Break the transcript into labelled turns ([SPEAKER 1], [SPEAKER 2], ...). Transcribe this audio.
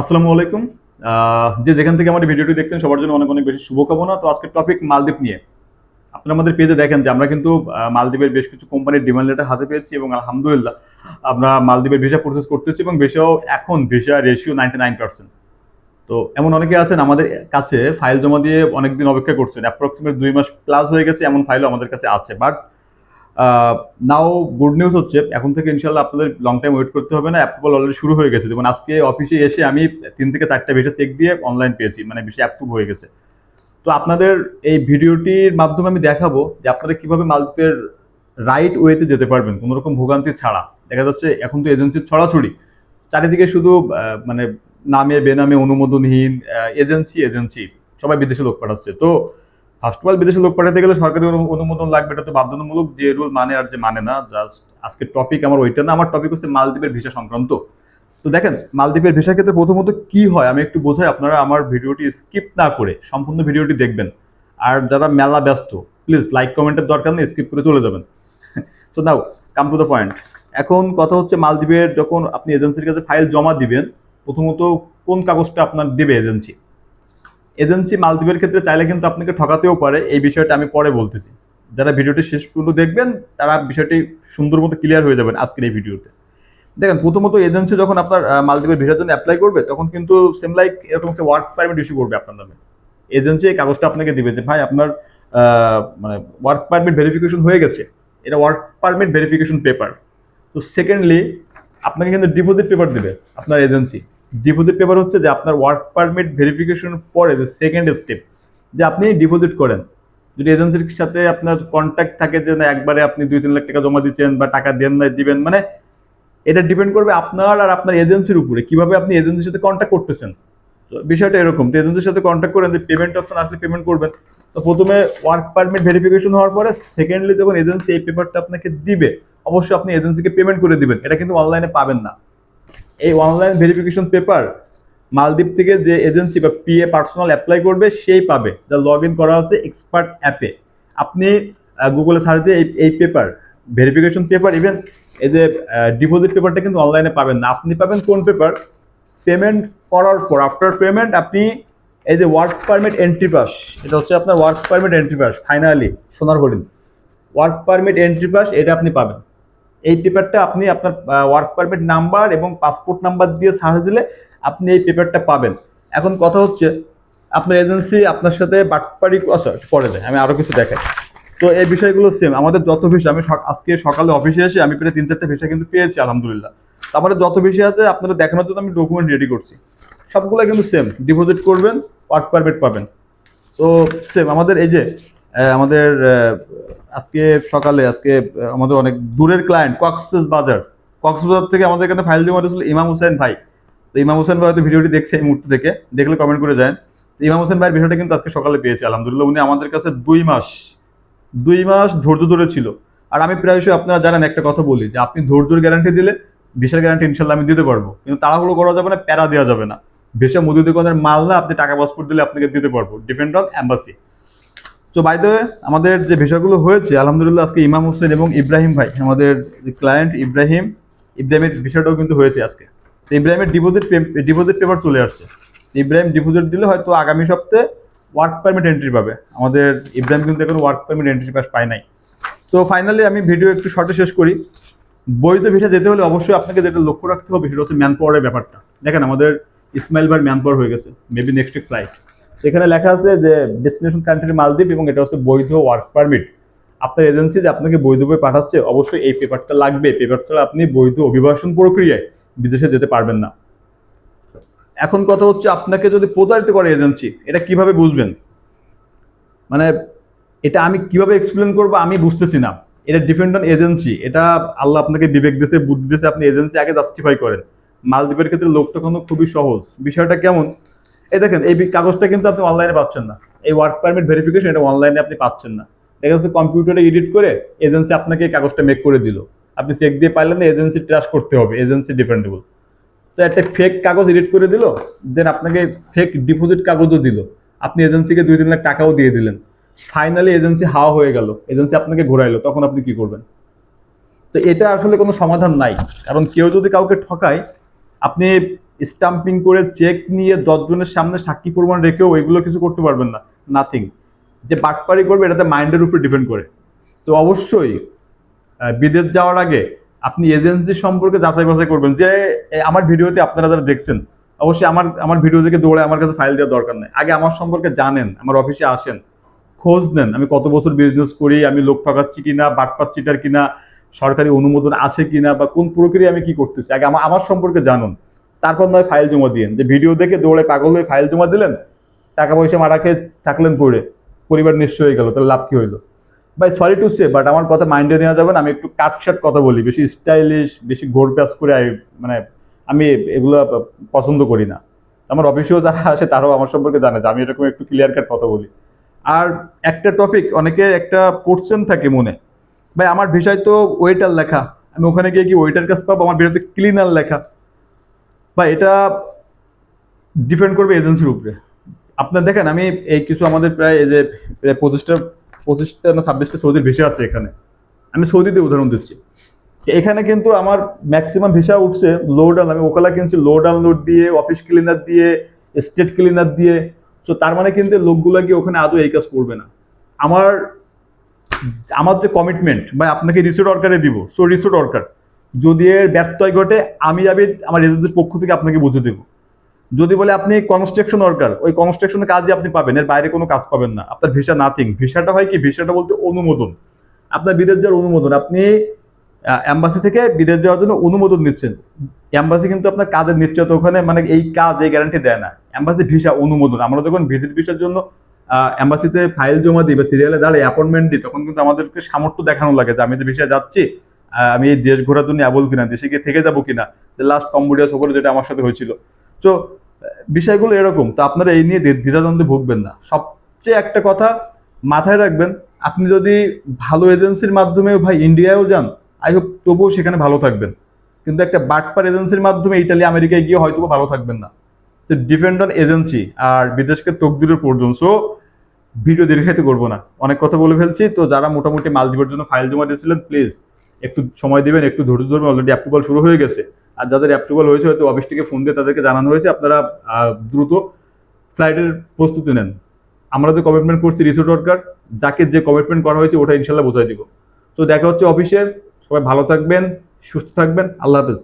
[SPEAKER 1] আসসালামু আলাইকুম। যে যেখান থেকে আমার ভিডিওটি দেখতেন সবার জন্য অনেক অনেক বেশি শুভকামনা। তো আজকে টপিক মালদ্বীপ নিয়ে। আপনারা আমাদের পেজে দেখেন যে আমরা কিন্তু মালদ্বীপের বেশ কিছু কোম্পানির ডিমান্ড লেটার হাতে পেয়েছি এবং আলহামদুলিল্লাহ আমরা মালদ্বীপের ভিসা প্রসেস করতেছি এবং ভিসাও এখন visa ratio ninety nine percent তো এমন অনেকে আছেন আমাদের কাছে ফাইল জমা দিয়ে অনেকদিন অপেক্ষা করছেন। অ্যাপ্রক্সিমেট দুই মাস প্লাস হয়ে গেছে, এমন ফাইলও আমাদের কাছে আছে। বাট নাও গুড নিউজ হচ্ছে, এখন থেকে ইনশাল্লাহ আপনাদের লং টাইম ওয়েট করতে হবে না অ্যাপ্রুভাল অলরেডি শুরু হয়ে গেছে। যেমন আজকে অফিসে এসে আমি তিন থেকে চারটা ভিসা চেক দিয়ে অনলাইন পেয়েছি মানে ভিসা অ্যাপ্রুভ হয়ে গেছে। তো আপনাদের এই ভিডিওটির মাধ্যমে আমি দেখাবো যে আপনারা কীভাবে মালদ্বীপের রাইট ওয়েতে যেতে পারবেন, কোনো রকম ভোগান্তি ছাড়া। দেখা যাচ্ছে, এখন তো এজেন্সির ছড়াছড়ি। চারিদিকে শুধু মানে নামে, বেনামে অনুমোদনহীন এজেন্সি এজেন্সি সবাই বিদেশে লোক পাঠাচ্ছে। তো ফার্স্ট অফ অল বিদেশে লোক পাঠাতে গেলে সরকারি অনুমোদন লাগবে, এটা তো বাধ্যতামূলক, যে রুল মানে আর যে মানে না জাস্ট আজকে টপিক আমার ওইটা না, আমার টপিক হচ্ছে মালদ্বীপের ভিসা সংক্রান্ত। তো দেখেন, মালদ্বীপের ভিসা ক্ষেত্রে প্রথমত কি হয়, আমি একটু বোঝাই, আপনারা আমার ভিডিওটি স্কিপ না করে সম্পূর্ণ ভিডিওটি দেখবেন। আর যারা মেলা ব্যস্ত প্লিজ লাইক কমেন্টের দরকার নেই স্কিপ করে চলে যাবেন। So now come to the point এখন কথা হচ্ছে মালদ্বীপের যখন আপনি এজেন্সির কাছে ফাইল জমা দিবেন, প্রথমত কোন কাগজটা আপনার দেবে এজেন্সি এজেন্সি মালদ্বীপের ক্ষেত্রে চাইলে কিন্তু আপনাকে ঠকাতেও পারে। এই বিষয়টা আমি পরে বলতেছি। যারা ভিডিওটি শেষ পর্যন্ত দেখবেন, তারা বিষয়টি সুন্দর মতো ক্লিয়ার হয়ে যাবেন আজকের এই ভিডিওতে। দেখেন, প্রথমত এজেন্সি যখন আপনার মালদ্বীপের ভিসার জন্য অ্যাপ্লাই করবে, তখন কিন্তু সেম লাইক এরকম একটা ওয়ার্ক পারমিট ইস্যু করবে আপনার নামে। এজেন্সি এই কাগজটা আপনাকে দিবে যে, ভাই, আপনার মানে ওয়ার্ক পারমিট ভেরিফিকেশন হয়ে গেছে। এটা ওয়ার্ক পারমিট ভেরিফিকেশন পেপার তো সেকেন্ডলি আপনাকে কিন্তু ডিপোজিট পেপার দেবে আপনার এজেন্সি। ডিপোজিট পেপার হচ্ছে যে আপনার ওয়ার্ক পারমিট ভেরিফিকেশন পরে যে সেকেন্ড স্টেপ যে আপনি ডিপোজিট করেন। যদি এজেন্সির সাথে আপনার কন্ট্যাক্ট থাকে যে না, একবারে আপনি দুই তিন লাখ টাকা জমা দিচ্ছেন বা টাকা দেন না দিবেন মানে এটা ডিপেন্ড করবে আপনার আর আপনার এজেন্সির উপরে, কীভাবে আপনি এজেন্সির সাথে কন্ট্যাক্ট করতেছেন। তো বিষয়টা এরকম তো এজেন্সির সাথে কন্ট্যাক্ট করেন যে পেমেন্ট অপশন আসলে পেমেন্ট করবেন। তো প্রথমে ওয়ার্ক পারমিট ভেরিফিকেশন হওয়ার পরে সেকেন্ডলি যখন এজেন্সি এই পেপারটা আপনাকে দিবে, অবশ্যই আপনি এজেন্সিকে পেমেন্ট করে দিবেন। এটা কিন্তু অনলাইনে পাবেন না। এই অনলাইন ভেরিফিকেশন পেপার মালদ্বীপ থেকে যে এজেন্সি বা পিএ পার্সোনাল অ্যাপ্লাই করবে, সেই পাবে। যা লগ ইন করা আছে এক্সপার্ট অ্যাপে আপনি গুগলে সার্চ দিয়ে এই- এই পেপার ভেরিফিকেশন পেপার ইভেন এই যে ডিপোজিট পেপারটা কিন্তু অনলাইনে পাবেন না। আপনি পাবেন কোন পেপার পেমেন্ট করার পর আফটার পেমেন্ট আপনি এই যে ওয়ার্ক পারমিট এন্ট্রি পাস এটা হচ্ছে আপনার work permit entry pass finally সোনার হরিণ ওয়ার্ক পারমিট এন্ট্রি পাস এটা আপনি পাবেন। এই পেপারটা আপনি আপনার ওয়ার্ক পারমিট নাম্বার এবং পাসপোর্ট নাম্বার দিয়ে সার্চ দিলে আপনি এই পেপারটা পাবেন। এখন কথা হচ্ছে, আপনার এজেন্সি আপনার সাথে বাটপাড়ি আচ্ছা পরে দেয় আমি আরও কিছু দেখাই। তো এই বিষয়গুলো সেম আমাদের যত ভিসা আমি আজকে সকালে অফিসে এসে আমি প্রায় তিন চারটে ভিসা কিন্তু পেয়েছি, আলহামদুলিল্লাহ। তো আমাদের যত ভিসা আছে, আপনারা দেখানোর জন্য আমি ডকুমেন্ট রেডি করছি। সবগুলো কিন্তু সেম ডিপোজিট করবেন ওয়ার্ক পারমিট পাবেন। তো সেম আমাদের এই যে আমাদের আজকে সকালে, আজকে আমাদের অনেক দূরের ক্লায়েন্ট কক্সেস বাজার কক্সবাজার থেকে আমাদের এখানে ফাইল জমা দিয়েছিল ইমাম হোসেন ভাই। তো ইমাম হোসেন ভাই হয়তো ভিডিওটি দেখছে এই মুহূর্তে থেকে দেখলে কমেন্ট করে যান। তো ইমাম হোসেন ভাইয়ের বিষয়টা কিন্তু আজকে সকালে পেয়েছি, আলহামদুলিল্লাহ। উনি আমাদের কাছে দুই মাস দুই মাস ধৈর্য ধরে ছিল। আর আমি প্রায়শই, আপনারা জানেন, একটা কথা বলি যে আপনি ধৈর্যের গ্যারান্টি দিলে ভিসার গ্যারান্টি ইনশাল্লাহ আমি দিতে পারব। কিন্তু তাড়াহুড়ো করা যাবে না, প্যারা দেওয়া যাবে না। ভিসা মুদি দোকানের মাল না, আপনি টাকা পাসপোর্ট দিলে আপনাকে দিতে পারব। ডিপেন্ড অন অ্যাম্বাসি তো বাই দ্য আমাদের যে ভিসাগুলো হয়েছে, আলহামদুলিল্লাহ আজকে ইমাম হোসেন এবং ইব্রাহিম ভাই, আমাদের ক্লায়েন্ট ইব্রাহিম, ইব্রাহিমের বিষয়টাও কিন্তু হয়েছে আজকে। তো ইব্রাহিমের ডিপোজিট ডিপোজিট পেপার চলে আসছে। ইব্রাহিম ডিপোজিট দিলে হয়তো আগামী সপ্তাহে ওয়ার্ক পারমিট এন্ট্রি পাবে। আমাদের ইব্রাহিম কিন্তু এখন ওয়ার্ক পারমিট এন্ট্রি পাস পায় নাই। তো ফাইনালি আমি ভিডিও একটু শর্টে শেষ করি। বৈধ ভিসা যেতে হলে অবশ্যই আপনাকে যেটা লক্ষ্য রাখতে হবে সেটা হচ্ছে ম্যান পাওয়ারের ব্যাপারটা। দেখেন আমাদের ইসমাইল ভাই ম্যান পাওয়ার হয়ে গেছে। মেবি নেক্সট ফ্লাইট এখানে লেখা আছে যে ডেস্টিনেশন কান্ট্রি মালদ্বীপ এবং এটা হচ্ছে বৈধ ওয়ার্ক পারমিট আপনার এজেন্সি যে আপনাকে বৈধভাবে পাঠাচ্ছে, অবশ্যই এই পেপারটা লাগবে। পেপার ছাড়া আপনি বৈধ অভিবাসন প্রক্রিয়ায় বিদেশে যেতে পারবেন না। এখন কথা হচ্ছে আপনাকে যদি প্রতারিত করে এজেন্সি এটা কীভাবে বুঝবেন? মানে এটা আমি কীভাবে এক্সপ্লেন করব আমি বুঝতেছি না। এটা ডিপেন্ড অন এজেন্সি এটা আল্লাহ আপনাকে বিবেক দিয়েছে, বুদ্ধি দিয়েছে, আপনি এজেন্সি আগে জাস্টিফাই করেন। মালদ্বীপের ক্ষেত্রে লোকটা কোনো খুবই সহজ। বিষয়টা কেমন? এই দেখেন, এই কাগজটা কিন্তু আপনি অনলাইনে পাচ্ছেন না। এই ওয়ার্ক পারমিট ভেরিফিকেশন এটা অনলাইনে আপনি পাচ্ছেন না। দেখা যাচ্ছে কম্পিউটারে এডিট করে এজেন্সি আপনাকে এই কাগজটা মেক করে দিল। আপনি চেক দিয়ে পারলেন না এজেন্সি ট্রাস্ট করতে হবে এজেন্সি ডিপেন্ডেবল তো একটা ফেক কাগজ এডিট করে দিল দেন আপনাকে ফেক ডিপোজিট কাগজও দিল। আপনি এজেন্সিকে দুই তিন লাখ টাকাও দিয়ে দিলেন। ফাইনালি এজেন্সি হাওয়া হয়ে গেল। এজেন্সি আপনাকে ঘোরাইলো, তখন আপনি কি করবেন? তো এটা আসলে কোনো সমাধান নাই। কারণ কেউ যদি কাউকে ঠকায়, আপনি স্টাম্পিং করে চেক নিয়ে দশজনের সামনে সাক্ষী প্রমাণ রেখেও এগুলো কিছু করতে পারবেন না নাথিং যে বাটপারি করবে এটাতে মাইন্ডের উপরে ডিপেন্ড করে। তো অবশ্যই বিদেশ যাওয়ার আগে আপনি এজেন্সি সম্পর্কে যাচাই বাছাই করবেন যে আমার ভিডিওতে আপনারা যারা দেখছেন, অবশ্যই আমার আমার ভিডিও থেকে দৌড়ে আমার কাছে ফাইল দেওয়ার দরকার নেই। আগে আমার সম্পর্কে জানেন, আমার অফিসে আসেন, খোঁজ নেন, আমি কত বছর বিজনেস করি, আমি লোক ঠকাচ্ছি কিনা, বাটপার চিটার কিনা, সরকারি অনুমোদন আছে কিনা, বা কোন প্রক্রিয়া আমি কি করতেছি, আগে আমার সম্পর্কে জানুন। তারপর নয় ফাইল জমা দিয়েন। যে ভিডিও দেখে দৌড়ে পাগল হয়ে ফাইল জমা দিলেন, টাকা পয়সা মারা খেয়ে থাকলেন পড়ে। পরিবার নিশ্চয় হয়ে গেল, তাহলে লাভ কি হইল? ভাই সরি টু সে বাট আমার কথা মাইন্ডে নেওয়া যাবে না, আমি একটু কাটশাট কথা বলি, বেশি স্টাইলিশ বেশি ঘোর প্যাস করে মানে আমি এগুলো পছন্দ করি না। আমার অফিসেও যারা আসে, তারাও আমার সম্পর্কে জানে যে আমি এরকম একটু ক্লিয়ার কাট কথা বলি। আর একটা টপিক অনেকে একটা কোশ্চেন থাকে মনে। ভাই, আমার ভিসায় তো ওয়েটার লেখা, আমি ওখানে গিয়ে কি ওয়েটার কাজ পাবো? আমার ভিসাতে ক্লিনার লেখা। বা এটা ডিপেন্ড করবে এজেন্সির উপরে। আপনার দেখেন, আমি এই কিছু আমাদের প্রায় এই যে প্রায় পঁচিশটা পঁচিশটা না ছাব্বিশটা সৌদির ভিসা আছে এখানে। আমি সৌদিতে উদাহরণ দিচ্ছি। এখানে কিন্তু আমার ম্যাক্সিমাম ভিসা উঠছে লো ডাউন আমি ওকালা কিনছি লো ডাউনলোড দিয়ে অফিস ক্লিনার দিয়ে স্টেট ক্লিনার দিয়ে। তো তার মানে কিন্তু লোকগুলো কি ওখানে আদৌ এই কাজ করবে না। আমার আমার যে কমিটমেন্ট বা আপনাকে রিসোর্ট অর্কারে দিব। সো রিসোর্ট অর্কার যদি এর ব্যত্যয় ঘটে, আমি যাবি আমার এজেন্সির পক্ষ থেকে আপনাকে বুঝে দেবো। যদি বলে আপনি কনস্ট্রাকশন ওয়ার্কার ওই কনস্ট্রাকশনের কাজই আপনি পাবেন, এর বাইরে কোনো কাজ পাবেন না। আপনার ভিসা নাথিং ভিসাটা হয় কি? ভিসাটা বলতে অনুমোদন। আপনার বিদেশ যাওয়ার অনুমোদন। আপনি অ্যাম্বাসি থেকে বিদেশ যাওয়ার জন্য অনুমোদন নিচ্ছেন। অ্যাম্বাসি কিন্তু আপনার কাজের নিশ্চয়তা ওখানে মানে এই কাজ, এই গ্যারান্টি দেয় না। অ্যাম্বাসি ভিসা অনুমোদন। আমরা যখন ভিজিট ভিসার জন্য অ্যাম্বাসিতে ফাইল জমা দিই বা সিরিয়ালে দাঁড়িয়ে অ্যাপয়েন্টমেন্ট দিই, তখন কিন্তু আমাদেরকে সামর্থ্য দেখানো লাগে যে আমি যে ভিসা যাচ্ছি আমি এই দেশ ঘোরার জন্য অ্যাবল কিনা, দেশে গিয়ে থেকে যাব কিনা, যে লাস্ট কম্বোডিয়া সফরে যেটা আমার সাথে হয়েছিল। তো বিষয়গুলো এরকম, তো আপনারা এই নিয়ে দ্বি- দ্বিধাদ্বন্দ্বে ভুগবেন না। সবচেয়ে একটা কথা মাথায় রাখবেন, আপনি যদি ভালো এজেন্সির মাধ্যমে ভাই ইন্ডিয়ায়ও যান আই হোপ তবুও সেখানে ভালো থাকবেন। কিন্তু একটা বাটপার এজেন্সির মাধ্যমে ইটালি আমেরিকায় গিয়ে হয়তো ভালো থাকবেন না। তো ডিপেন্ড অন এজেন্সি আর বিদেশকে তকদিরের পর্যন্ত সো ভিডিও দীর্ঘায়িত করব না। অনেক কথা বলে ফেলছি, তো যারা মোটামুটি মালদ্বীপের জন্য ফাইল জমা দিয়েছিলেন প্লিজ একটু সময় দেবেন, একটু ধৈর্য ধরবেন। অলরেডি অ্যাপ্রুভাল শুরু হয়ে গেছে। আর যাদের অ্যাপ্রুভাল হয়েছে, হয়তো অফিস থেকে ফোন দিয়ে তাদেরকে জানানো হয়েছে। আপনারা দ্রুত ফ্লাইটের প্রস্তুতি নেন। আমরা যে কমিটমেন্ট করছি রিসোর্ট ওয়ার্কার যাকে যে কমিটমেন্ট করা হয়েছে, ওটা ইনশাল্লাহ বোঝাই দিব। তো দেখা হচ্ছে অফিসে সবাই ভালো থাকবেন, সুস্থ থাকবেন। আল্লাহ হাফেজ।